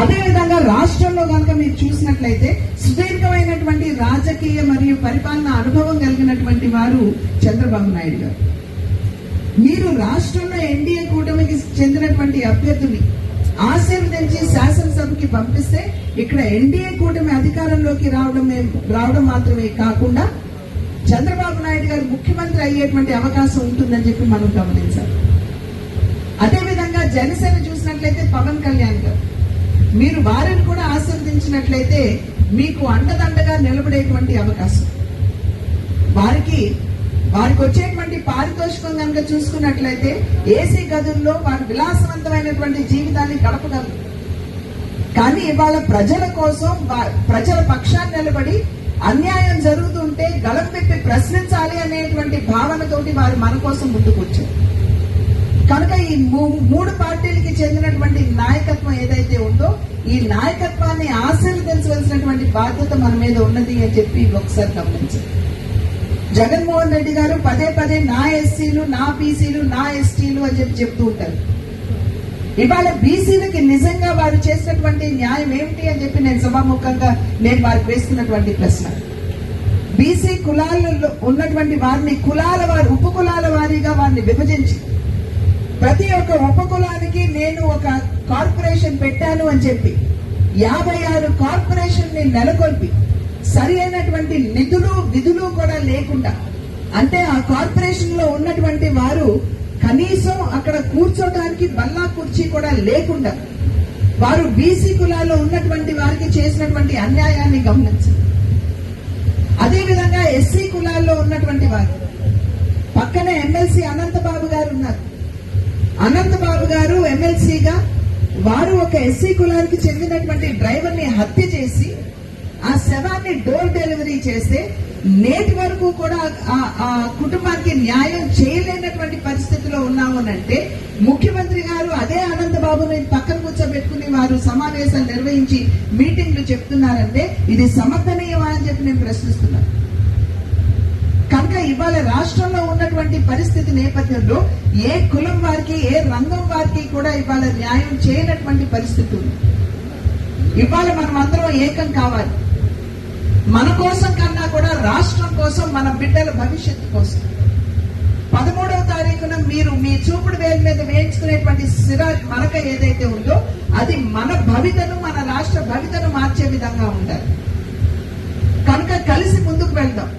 అదేవిధంగా రాష్ట్రంలో కనుక మీరు చూసినట్లయితే సుదీర్ఘమైనటువంటి రాజకీయ మరియు పరిపాలన అనుభవం కలిగినటువంటి వారు చంద్రబాబు నాయుడు గారు. మీరు రాష్ట్రంలో ఎన్డీఏ కూటమికి చెందినటువంటి అభ్యర్థిని ఆశీర్వదించి శాసనసభకి పంపిస్తే ఇక్కడ ఎన్డీఏ కూటమి అధికారంలోకి రావడం రావడం మాత్రమే కాకుండా చంద్రబాబు నాయుడు గారు ముఖ్యమంత్రి అయ్యేటువంటి అవకాశం ఉంటుందని చెప్పి మనం గమనించాలి. అదేవిధంగా జనసేన చూసినట్లయితే పవన్ కళ్యాణ్ గారు. మీరు వారిని కూడా ఆశీర్వదించినట్లయితే మీకు అండదండగా నిలబడేటువంటి అవకాశం. వారికి వారికి వచ్చేటువంటి పారితోషికం కనుక చూసుకున్నట్లయితే ఏసీ గదుల్లో వారి విలాసవంతమైనటువంటి జీవితాన్ని గడపగలరు. కానీ ఇవాళ ప్రజల కోసం ప్రజల పక్షాన్ని నిలబడి అన్యాయం జరుగుతుంటే గలం పెట్టి ప్రశ్నించాలి అనేటువంటి భావనతోటి వారు మన కోసం ముందుకొచ్చారు. కనుక ఈ మూ- మూడు పార్టీలకి చెందినటువంటి నాయకత్వం ఏదైతే ఉందో ఈ నాయకత్వాన్ని ఆశీర్వదించవలసినటువంటి బాధ్యత మన మీద ఉన్నది అని చెప్పి ఒకసారి గమనించారు జగన్మోహన్ రెడ్డి గారు పదే పదే నా ఎస్సీలు నా బీసీలు నా ఎస్టీలు అని చెప్పి చెప్తూ ఉంటారు. ఇవాళ బీసీలకి నిజంగా వారు చేసినటువంటి న్యాయం ఏమిటి అని చెప్పి నేను సభాముఖంగా నేను వారికి వేస్తున్నటువంటి ప్రశ్న. బీసీ కులాలలో ఉన్నటువంటి వారిని కులాల వారి ఉప కులాల వారీగా వారిని విభజించి ప్రతి ఒక్క ఉపకులానికి నేను ఒక కార్పొరేషన్ పెట్టాను అని చెప్పి యాభై ఆరు కార్పొరేషన్ని నెలకొల్పి సరి అయినటువంటి నిధులు విధులు కూడా లేకుండా అంటే ఆ కార్పొరేషన్లో ఉన్నటువంటి వారు కనీసం అక్కడ కూర్చోడానికి బల్లా కుర్చీ కూడా లేకుండా వారు బీసీ కులాల్లో ఉన్నటువంటి వారికి చేసినటువంటి అన్యాయాన్ని గమనించారు అదేవిధంగా ఎస్సీ కులాల్లో ఉన్నటువంటి వారు పక్కనే ఎమ్మెల్సీ అనంతబాబు గారు ఉన్నారు. అనంతబాబు గారు ఎమ్మెల్సీగా వారు ఒక ఎస్సీ కులానికి చెందినటువంటి డ్రైవర్ని హత్య చేసి ఆ శవాన్ని డోర్ డెలివరీ చేస్తే నేటి వరకు కూడా ఆ- కుటుంబానికి న్యాయం చేయలేనటువంటి పరిస్థితిలో ఉన్నాము అంటే ముఖ్యమంత్రి గారు అదే అనంతబాబుని పక్కన కూర్చోబెట్టుకుని వారు సమావేశాలు నిర్వహించి మీటింగ్లు చెప్తున్నారంటే ఇది సమర్థనీయమా అని చెప్పి నేను ప్రశ్నిస్తున్నాను. కనుక ఇవాళ రాష్ట్రంలో ఉన్నటువంటి పరిస్థితి నేపథ్యంలో ఏ కులం వారికి ఏ రంగం వారికి కూడా ఇవాళ న్యాయం చేయనటువంటి పరిస్థితి ఉంది. ఇవాళ మనం అందరం ఏకం కావాలి. మన కోసం కన్నా కూడా రాష్ట్రం కోసం మన బిడ్డల భవిష్యత్తు కోసం. పదమూడవ తారీఖున మీరు మీ చూపుడు వేలు మీద వేయించుకునేటువంటి సిరా మరక ఏదైతే ఉందో అది మన భవితను మన రాష్ట్ర భవితను మార్చే విధంగా ఉండాలి. కనుక కలిసి ముందుకు వెళ్దాం.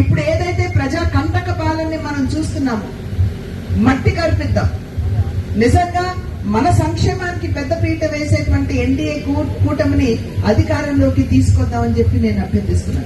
ఇప్పుడు ఏదైతే ప్రజా కంటక పాలనని మనం చూస్తున్నామో మట్టి కల్పిద్దాం నిజంగా మన సంక్షేమానికి పెద్దపీట వేసేటువంటి ఎన్డీఏ కూటమిని అధికారంలోకి తీసుకొద్దామని చెప్పి నేను అభ్యర్థిస్తున్నాను.